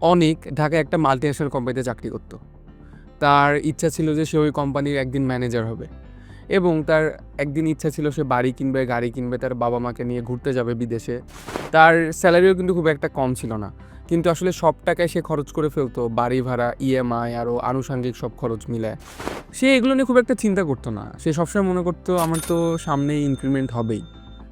অনেক ঢাকায় একটা মাল্টি ন্যাশনাল কোম্পানিতে চাকরি করতো। তার ইচ্ছা ছিল যে সে ওই কোম্পানির একদিন ম্যানেজার হবে এবং তার একদিন ইচ্ছা ছিল সে বাড়ি কিনবে, গাড়ি কিনবে, তার বাবা মাকে নিয়ে ঘুরতে যাবে বিদেশে। তার স্যালারিও কিন্তু খুব একটা কম ছিল না। কিন্তু আসলে সব টাকায় সে খরচ করে ফেলতো, বাড়ি ভাড়া ইএমআই আরও আনুষঙ্গিক সব খরচ মিলায়। সে এগুলো নিয়ে খুব একটা চিন্তা করতো না। সে সবসময় মনে করতো, আমার তো সামনেই ইনক্রিমেন্ট হবেই।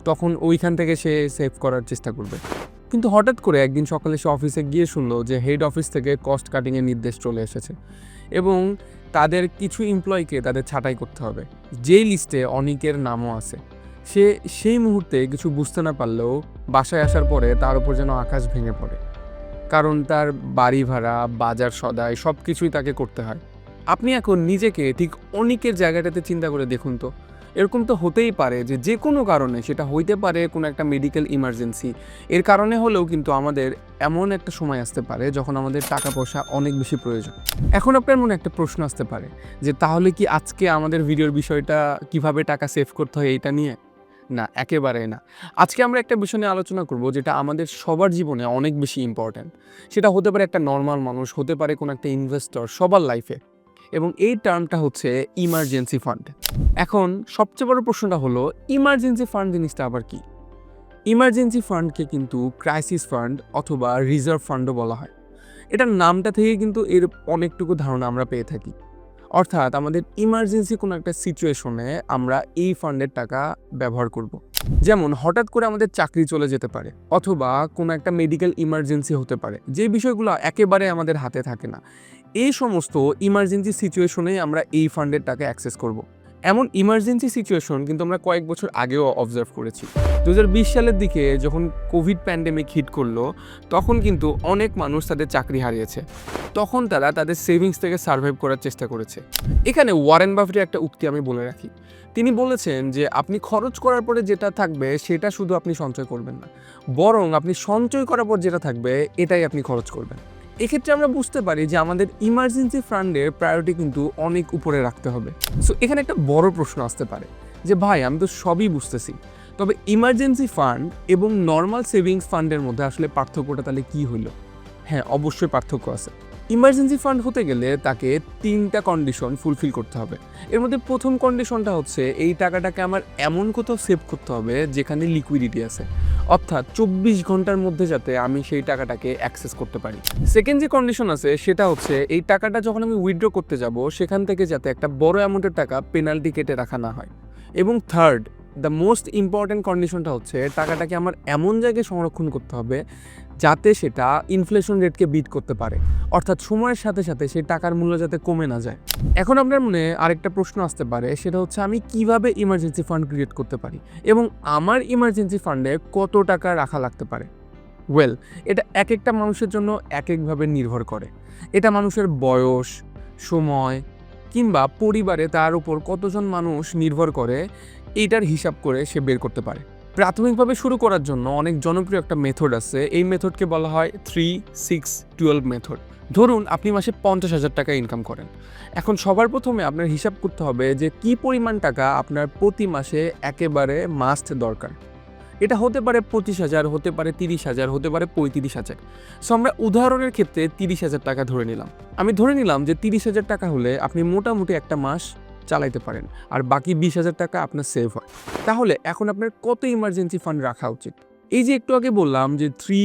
তখন ওইখান থেকে সে সেভ করার চেষ্টা করবে। কিন্তু হঠাৎ করে একদিন সকালে সে অফিসে গিয়ে শুনলো যে হেড অফিস থেকে কস্ট কাটিংয়ের নির্দেশ চলে এসেছে এবং তাদের কিছু এমপ্লয়িকে তাদের ছাঁটাই করতে হবে। যেই লিস্টে অনেকের নামও আছে, সে সেই মুহূর্তে কিছু বুঝতে না পারলেও বাসায় আসার পরে তার উপর যেন আকাশ ভেঙে পড়ে। কারণ তার বাড়ি ভাড়া, বাজার সদাই সব কিছুই তাকে করতে হয়। আপনি এখন নিজেকে ঠিক অনেকের জায়গাটাতে চিন্তা করে দেখুন তো এরকম তো হতেই পারে যে যে কোনো কারণে সেটা হইতে পারে কোনো একটা মেডিকেল ইমার্জেন্সি এর কারণে হলেও কিন্তু আমাদের এমন একটা সময় আসতে পারে যখন আমাদের টাকা পয়সা অনেক বেশি প্রয়োজন। এখন আপনার মনে একটা প্রশ্ন আসতে পারে যে তাহলে কি আজকে আমাদের ভিডিওর বিষয়টা কীভাবে টাকা সেভ করতে হয় এইটা নিয়ে? না একেবারে না। আজকে আমরা একটা বিষয় নিয়ে আলোচনা করব যেটা আমাদের সবার জীবনে অনেক বেশি ইম্পর্ট্যান্ট সেটা হতে পারে একটা নর্মাল মানুষ, হতে পারে কোনো একটা ইনভেস্টর সবার লাইফে এবং এই টার্মটা হচ্ছে ইমার্জেন্সি ফান্ড এখন সবচেয়ে বড় প্রশ্নটা হলো ইমার্জেন্সি ফান্ড জিনিসটা আবার কি? ইমার্জেন্সি ফান্ডকে কিন্তু ক্রাইসিস ফান্ড অথবা রিজার্ভ ফান্ডও বলা হয়। এটার নামটা থেকে কিন্তু এর অনেকটুকু ধারণা আমরা পেয়ে থাকি। অর্থাৎ আমাদের ইমার্জেন্সি কোনো একটা সিচুয়েশনে আমরা এই ফান্ডের টাকা ব্যবহার করব। যেমন হঠাৎ করে আমাদের চাকরি চলে যেতে পারে অথবা কোনো একটা মেডিকেল ইমার্জেন্সি হতে পারে। যে বিষয়গুলো একেবারে আমাদের হাতে থাকে না। এই সমস্ত ইমার্জেন্সি সিচুয়েশনে আমরা এই ফান্ডের টাকা অ্যাক্সেস করব। এমন ইমার্জেন্সি সিচুয়েশন কিন্তু আমরা কয়েক বছর আগেও অবজার্ভ করেছি। দু হাজার বিশ সালের দিকে যখন কোভিড প্যান্ডেমিক হিট করল, তখন কিন্তু অনেক মানুষ তাদের চাকরি হারিয়েছে। তখন তারা তাদের সেভিংস থেকে সার্ভাইভ করার চেষ্টা করেছে। এখানে ওয়ারেন বাফেটের একটা উক্তি আমি বলে রাখি। তিনি বলেছেন যে, আপনি খরচ করার পরে যেটা থাকবে, সেটা শুধু আপনি সঞ্চয় করবেন না। বরং আপনি সঞ্চয় করার পর যেটা থাকবে, এটাই আপনি খরচ করবেন। এক্ষেত্রে আমরা বুঝতে পারি যে আমাদের ইমার্জেন্সি ফান্ডের প্রায়োরিটি কিন্তু অনেক উপরে রাখতে হবে। সো এখানে একটা বড় প্রশ্ন আসতে পারে যে, ভাই, আমি তো সবই বুঝতেছি। তবে ইমার্জেন্সি ফান্ড এবং নর্মাল সেভিংস ফান্ডের মধ্যে আসলে পার্থক্যটা তাহলে কী হলো? হ্যাঁ অবশ্যই পার্থক্য আছে। ইমার্জেন্সি ফান্ড হতে গেলে তাকে তিনটা কন্ডিশন ফুলফিল করতে হবে। এর মধ্যে প্রথম কন্ডিশনটা হচ্ছে, এই টাকাটাকে আমার এমন কোথাও সেভ করতে হবে যেখানে লিকুইডিটি আছে। অর্থাৎ চব্বিশ ঘণ্টার মধ্যে যাতে আমি সেই টাকাটাকে অ্যাক্সেস করতে পারি। সেকেন্ড যে কন্ডিশন আছে, সেটা হচ্ছে এই টাকাটা যখন আমি উইথড্র করতে যাব, সেখান থেকে যাতে একটা বড় অ্যামাউন্টের টাকা পেনাল্টি কেটে রাখা না হয়। এবং থার্ড দ্য মোস্ট ইম্পর্ট্যান্ট কন্ডিশনটা হচ্ছে টাকাটাকে আমার এমন জায়গায় সংরক্ষণ করতে হবে যাতে সেটা ইনফ্লেশন রেটকে বিট করতে পারে। অর্থাৎ সময়ের সাথে সাথে সেই টাকার মূল্য যাতে কমে না যায়। এখন আপনার মনে আরেকটা প্রশ্ন আসতে পারে, সেটা হচ্ছে আমি কীভাবে ইমার্জেন্সি ফান্ড ক্রিয়েট করতে পারি? এবং আমার ইমার্জেন্সি ফান্ডে কত টাকা রাখা লাগতে পারে? ওয়েল এটা এক একটা মানুষের জন্য এক একভাবে নির্ভর করে। এটা মানুষের বয়স, সময়, কিংবা পরিবারে তার উপর কতজন মানুষ নির্ভর করে, এইটার হিসাব করে সে বের করতে পারে। প্রাথমিকভাবে শুরু করার জন্য অনেক জনপ্রিয় একটা মেথড আছে। এই মেথডকে বলা হয় থ্রি সিক্স টুয়েলভ মেথড ধরুন আপনি মাসে পঞ্চাশ হাজার টাকা ইনকাম করেন। এখন সবার প্রথমে আপনার হিসাব করতে হবে যে কি পরিমাণ টাকা আপনার প্রতি মাসে একেবারে মাস্ট দরকার। এটা হতে পারে পঁচিশ হাজার, হতে পারে তিরিশ হাজার, হতে পারে পঁয়ত্রিশ হাজার। সো আমরা উদাহরণের ক্ষেত্রে তিরিশ হাজার টাকা ধরে নিলাম। আমি ধরে নিলাম যে তিরিশ হাজার টাকা হলে আপনি মোটামুটি একটা মাস চালাইতে পারেন। আর বাকি বিশ হাজার টাকা আপনার সেভ হয়। তাহলে এখন আপনার কত ইমার্জেন্সি ফান্ড রাখা উচিত? এই যে একটু আগে বললাম যে থ্রি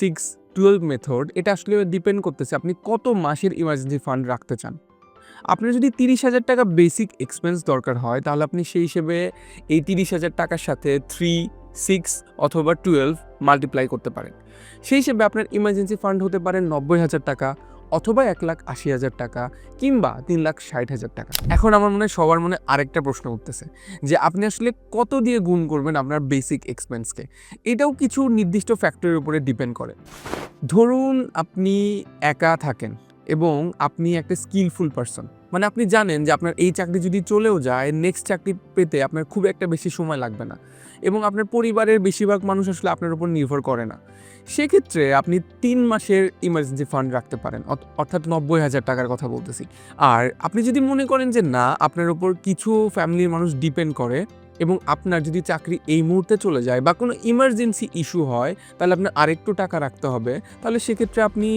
সিক্স টুয়েলভ মেথড এটা আসলে ডিপেন্ড করতেছে আপনি কত মাসের ইমার্জেন্সি ফান্ড রাখতে চান। আপনার যদি তিরিশ হাজার টাকা বেসিক এক্সপেন্স দরকার হয়, তাহলে আপনি সেই হিসেবে এই তিরিশ হাজার টাকার সাথে থ্রি সিক্স অথবা টুয়েলভ মাল্টিপ্লাই করতে পারেন। সেই হিসেবে আপনার ইমার্জেন্সি ফান্ড হতে পারে নব্বই হাজার টাকা অথবা এক লাখ আশি হাজার টাকা কিংবা তিন লাখ ষাট হাজার টাকা। এখন আমার মনে হয় সবার মনে আরেকটা প্রশ্ন উঠতেছে, যে আপনি আসলে কত দিয়ে গুণ করবেন আপনার বেসিক এক্সপেন্সকে এটাও কিছু নির্দিষ্ট ফ্যাক্টরির উপরে ডিপেন্ড করে। ধরুন আপনি একা থাকেন এবং আপনি একটা স্কিলফুল পারসন মানে আপনি জানেন যে আপনার এই চাকরি যদি চলেও যায় নেক্সট চাকরি পেতে আপনার খুব একটা বেশি সময় লাগবে না। এবং আপনার পরিবারের বেশিরভাগ মানুষ আসলে আপনার উপর নির্ভর করে না। সেক্ষেত্রে আপনি তিন মাসের ইমার্জেন্সি ফান্ড রাখতে পারেন, অর্থ- অর্থাৎ নব্বই হাজার টাকার কথা বলতেছি। আর আপনি যদি মনে করেন যে না, আপনার উপর কিছু ফ্যামিলির মানুষ ডিপেন্ড করে এবং আপনার যদি চাকরি এই মুহূর্তে চলে যায় বা কোনো ইমার্জেন্সি ইস্যু হয়, তাহলে আপনার আরেকটু টাকা রাখতে হবে। তাহলে সেক্ষেত্রে আপনি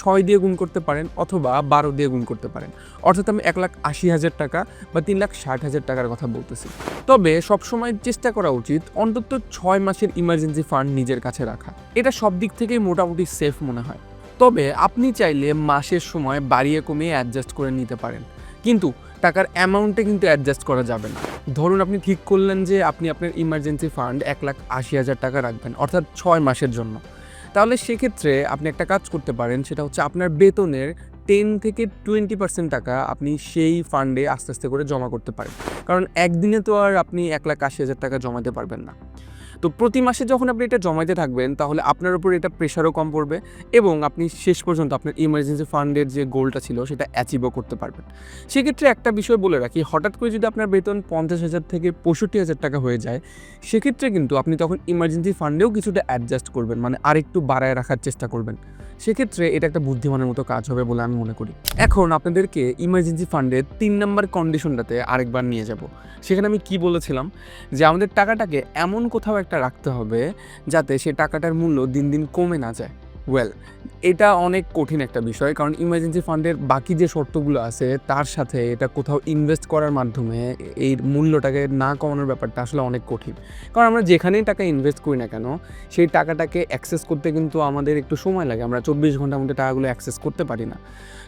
ছয় দিয়ে গুণ করতে পারেন অথবা বারো দিয়ে গুণ করতে পারেন। অর্থাৎ আমি এক লাখ আশি হাজার টাকা বা তিন লাখ ষাট হাজার টাকার কথা বলতেছি। তবে সবসময় চেষ্টা করা উচিত অন্তত ছয় মাসের ইমার্জেন্সি ফান্ড নিজের কাছে রাখা। এটা সব দিক থেকেই মোটামুটি সেফ মনে হয়। তবে আপনি চাইলে মাসের সময় বাড়িয়ে কমিয়ে অ্যাডজাস্ট করে নিতে পারেন। কিন্তু টাকার অ্যামাউন্টে কিন্তু অ্যাডজাস্ট করা যাবে না। ধরুন আপনি ঠিক করলেন যে আপনি আপনার ইমার্জেন্সি ফান্ড এক লাখ আশি হাজার টাকা রাখবেন, অর্থাৎ ছয় মাসের জন্য। তাহলে সেক্ষেত্রে আপনি একটা কাজ করতে পারেন, সেটা হচ্ছে আপনার বেতনের টেন থেকে টোয়েন্টি পার্সেন্ট টাকা আপনি সেই ফান্ডে আস্তে আস্তে করে জমা করতে পারেন। কারণ একদিনে তো আর আপনি এক লাখ আশি হাজার টাকা জমাতে পারবেন না। তো প্রতি মাসে যখন আপনি এটা জমাইতে থাকবেন, তাহলে আপনার উপর এটা প্রেশারও কম পড়বে এবং আপনি শেষ পর্যন্ত আপনার ইমার্জেন্সি ফান্ডের যে গোলটা ছিল, সেটা অ্যাচিভও করতে পারবেন। সেক্ষেত্রে একটা বিষয় বলে রাখি, হঠাৎ করে যদি আপনার বেতন পঞ্চাশ হাজার থেকে পঁয়ষট্টি হাজার টাকা হয়ে যায়, সেক্ষেত্রে কিন্তু আপনি তখন ইমার্জেন্সি ফান্ডেও কিছুটা অ্যাডজাস্ট করবেন মানে আরেকটু বাড়ায় রাখার চেষ্টা করবেন। সেক্ষেত্রে এটা একটা বুদ্ধিমানের মতো কাজ হবে বলে আমি মনে করি। এখন আপনাদেরকে ইমার্জেন্সি ফান্ডের তিন নম্বর কন্ডিশনটাতে আরেকবার নিয়ে যাব। সেখানে আমি কি বলেছিলাম? যে আমাদের টাকাটাকে এমন কোথাও একটা রাখতে হবে যাতে সে টাকাটার মূল্য দিন দিন কমে না যায়। ওয়েল এটা অনেক কঠিন একটা বিষয়, কারণ ইমার্জেন্সি ফান্ডের বাকি যে শর্তগুলো আছে, তার সাথে এটা কোথাও ইনভেস্ট করার মাধ্যমে এই মূল্যটাকে না কমানোর ব্যাপারটা আসলে অনেক কঠিন। কারণ আমরা যেখানেই টাকা ইনভেস্ট করি না কেন, সেই টাকাটাকে অ্যাক্সেস করতে কিন্তু আমাদের একটু সময় লাগে। আমরা চব্বিশ ঘণ্টার মধ্যে টাকাগুলো অ্যাক্সেস করতে পারি না।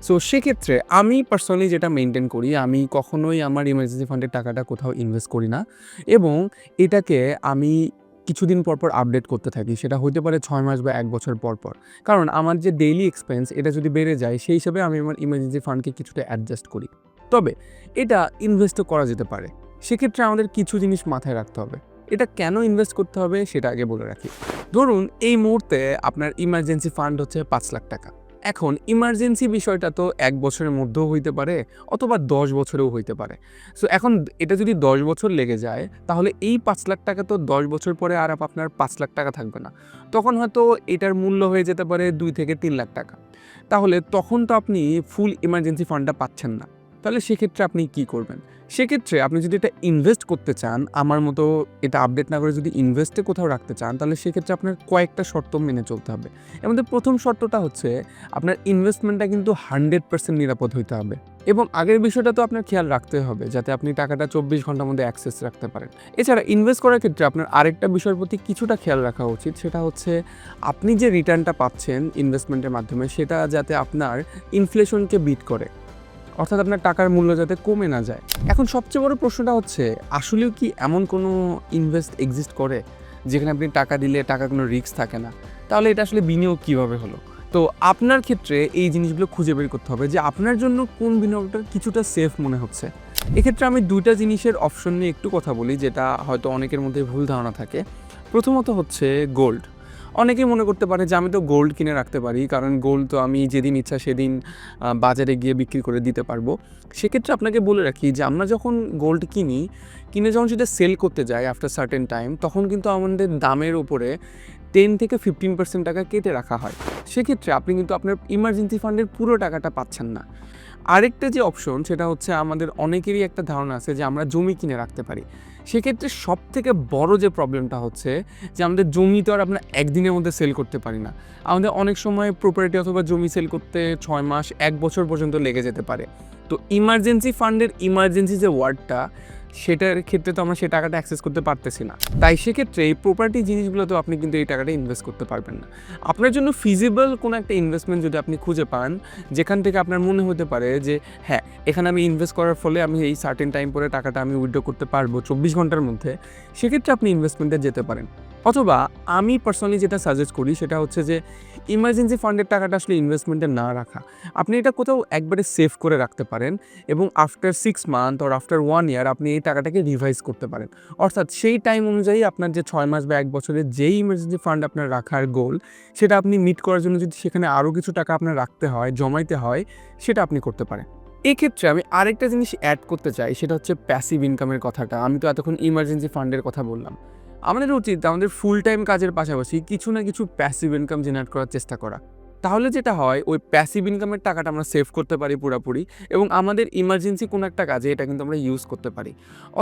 সো সেক্ষেত্রে আমি পার্সোনালি যেটা মেনটেন করি, আমি কখনোই আমার ইমার্জেন্সি ফান্ডের টাকাটা কোথাও ইনভেস্ট করি না। এবং এটাকে আমি কিছুদিন পর পর আপডেট করতে থাকি। সেটা হতে পারে ছয় মাস বা এক বছর পর পর। কারণ আমার যে ডেইলি এক্সপেন্স এটা যদি বেড়ে যায়, সেই হিসাবে আমি আমার ইমার্জেন্সি ফান্ডকে কিছুটা অ্যাডজাস্ট করি। তবে এটা ইনভেস্টও করা যেতে পারে। সেক্ষেত্রে আমাদের কিছু জিনিস মাথায় রাখতে হবে। এটা কেন ইনভেস্ট করতে হবে, সেটা আগে বলে রাখি। ধরুন এই মুহূর্তে আপনার ইমার্জেন্সি ফান্ড হচ্ছে পাঁচ লাখ টাকা। এখন ইমার্জেন্সি বিষয়টা তো এক বছরের মধ্যেও হইতে পারে অথবা দশ বছরেও হইতে পারে। সো এখন এটা যদি দশ বছর লেগে যায়, তাহলে এই পাঁচ লাখ টাকা তো দশ বছর পরে আর আপনার পাঁচ লাখ টাকা থাকবে না। তখন হয়তো এটার মূল্য হয়ে যেতে পারে দুই থেকে তিন লাখ টাকা। তাহলে তখন তো আপনি ফুল ইমার্জেন্সি ফান্ডটা পাচ্ছেন না। তাহলে সেক্ষেত্রে আপনি কি করবেন? সেক্ষেত্রে আপনি যদি এটা ইনভেস্ট করতে চান, আমার মতো এটা আপডেট না করে যদি ইনভেস্টে কোথাও রাখতে চান, তাহলে সেক্ষেত্রে আপনার কয়েকটা শর্ত মেনে চলতে হবে। এর মধ্যে প্রথম শর্তটা হচ্ছে, আপনার ইনভেস্টমেন্টটা কিন্তু হান্ড্রেড পার্সেন্ট নিরাপদ হইতে হবে। এবং আগের বিষয়টা তো আপনার খেয়াল রাখতে হবে, যাতে আপনি টাকাটা চব্বিশ ঘণ্টার মধ্যে অ্যাক্সেস রাখতে পারেন। এছাড়া ইনভেস্ট করার ক্ষেত্রে আপনার আরেকটা বিষয়ের প্রতি কিছুটা খেয়াল রাখা উচিত, সেটা হচ্ছে আপনি যে রিটার্নটা পাচ্ছেন ইনভেস্টমেন্টের মাধ্যমে, সেটা যাতে আপনার ইনফ্লেশনকে বিট করে। অর্থাৎ আপনার টাকার মূল্য যাতে কমে না যায়। এখন সবচেয়ে বড় প্রশ্নটা হচ্ছে, আসলেও কি এমন কোনো ইনভেস্ট এক্সিস্ট করে যেখানে আপনি টাকা দিলে টাকা কোনো রিস্ক থাকে না? তাহলে এটা আসলে বিনিয়োগ কীভাবে হলো? তো আপনার ক্ষেত্রে এই জিনিসগুলো খুঁজে বের করতে হবে যে আপনার জন্য কোন বিনিয়োগটা কিছুটা সেফ মনে হচ্ছে। এক্ষেত্রে আমি দুইটা জিনিসের অপশন নিয়ে একটু কথা বলি, যেটা হয়তো অনেকের মধ্যে ভুল ধারণা থাকে। প্রথমত হচ্ছে গোল্ড অনেকেই মনে করতে পারে যে আমি তো গোল্ড কিনে রাখতে পারি, কারণ গোল্ড তো আমি যেদিন ইচ্ছা সেদিন বাজারে গিয়ে বিক্রি করে দিতে পারব। সেক্ষেত্রে আপনাকে বলে রাখি যে আমরা যখন গোল্ড কিনি, কিনে যখন সেটা সেল করতে যাই আফটার সার্টেন টাইম তখন কিন্তু আমাদের দামের উপরে টেন থেকে ফিফটিন পার্সেন্ট টাকা কেটে রাখা হয়। সেক্ষেত্রে আপনি কিন্তু আপনার ইমার্জেন্সি ফান্ডের পুরো টাকাটা পাচ্ছেন না। আরেকটা যে অপশন সেটা হচ্ছে আমাদের অনেকেরই একটা ধারণা আছে যে আমরা জমি কিনে রাখতে পারি। সেক্ষেত্রে সব থেকে বড় যে প্রবলেমটা হচ্ছে যে আমাদের জমি তো আর আমরা একদিনের মধ্যে সেল করতে পারি না। আমাদের অনেক সময় প্রপার্টি অথবা জমি সেল করতে ছয় মাস, এক বছর পর্যন্ত লেগে যেতে পারে। তো ইমার্জেন্সি ফান্ডের ইমার্জেন্সি যে ওয়ার্ডটা সেটার ক্ষেত্রে তো আমরা সেই টাকাটা অ্যাক্সেস করতে পারতেছি না। তাই সেক্ষেত্রে এই প্রপার্টি জিনিসগুলোতেও আপনি কিন্তু এই টাকাটা ইনভেস্ট করতে পারবেন না। আপনার জন্য ফিজিবল কোনো একটা ইনভেস্টমেন্ট যদি আপনি খুঁজে পান, যেখান থেকে আপনার মনে হতে পারে যে হ্যাঁ এখানে আমি ইনভেস্ট করার ফলে আমি এই সার্টেন টাইম পরে টাকাটা আমি উইথড্র করতে পারব চব্বিশ ঘণ্টার মধ্যে, সেক্ষেত্রে আপনি ইনভেস্টমেন্টে যেতে পারেন। অথবা আমি পার্সোনালি যেটা সাজেস্ট করি সেটা হচ্ছে যে ইমার্জেন্সি ফান্ডের টাকাটা আসলে ইনভেস্টমেন্টে না রাখা। আপনি এটা কোথাও একবারে সেভ করে রাখতে পারেন এবং after six month or after one year আপনি এই টাকাটাকে রিভাইজ করতে পারেন। অর্থাৎ সেই টাইম অনুযায়ী আপনার যে ছয় মাস বা এক বছরের যেই ইমার্জেন্সি ফান্ড আপনার রাখার গোল সেটা আপনি মিট করার জন্য যদি সেখানে আরও কিছু টাকা আপনার রাখতে হয়, জমাইতে হয়, সেটা আপনি করতে পারেন। এক্ষেত্রে আমি আরেকটা জিনিস অ্যাড করতে চাই, সেটা হচ্ছে প্যাসিভ ইনকামের কথাটা। আমি তো এতক্ষণ ইমার্জেন্সি ফান্ডের কথা বললাম। আমাদের উচিত আমাদের ফুল টাইম কাজের পাশাপাশি কিছু না কিছু প্যাসিভ ইনকাম জেনারেট করার চেষ্টা করা। তাহলে যেটা হয়, ওই প্যাসিভ ইনকামের টাকাটা আমরা সেভ করতে পারি পুরোপুরি এবং আমাদের ইমার্জেন্সি কোনো একটা কাজে এটা কিন্তু আমরা ইউজ করতে পারি।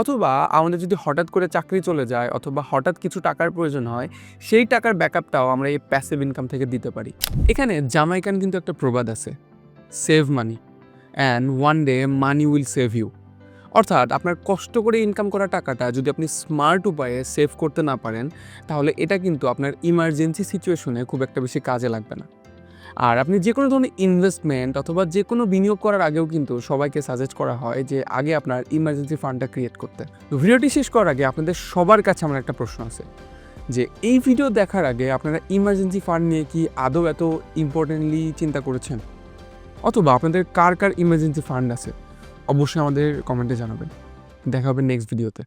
অথবা আমাদের যদি হঠাৎ করে চাকরি চলে যায় অথবা হঠাৎ কিছু টাকার প্রয়োজন হয়, সেই টাকার ব্যাকআপটাও আমরা এই প্যাসিভ ইনকাম থেকে দিতে পারি। এখানে জামাইকান কিন্তু একটা প্রবাদ আছে save money and one day money will save you অর্থাৎ আপনার কষ্ট করে ইনকাম করা টাকাটা যদি আপনি স্মার্ট উপায়ে সেভ করতে না পারেন, তাহলে এটা কিন্তু আপনার ইমার্জেন্সি সিচুয়েশনে খুব একটা বেশি কাজে লাগবে না। আর আপনি যে কোনো ধরনের ইনভেস্টমেন্ট অথবা যে কোনো বিনিয়োগ করার আগেও কিন্তু সবাইকে সাজেস্ট করা হয় যে আগে আপনার ইমার্জেন্সি ফান্ডটা ক্রিয়েট করতে। তো ভিডিওটি শেষ করার আগে আপনাদের সবার কাছে আমার একটা প্রশ্ন আছে, যে এই ভিডিও দেখার আগে আপনারা ইমার্জেন্সি ফান্ড নিয়ে কি আদৌ এত ইম্পর্টেন্টলি চিন্তা করেছেন? অথবা আপনাদের কার কার ইমার্জেন্সি ফান্ড আছে? অবশ্যই আমাদের কমেন্টে জানাবেন। দেখা হবে নেক্সট ভিডিওতে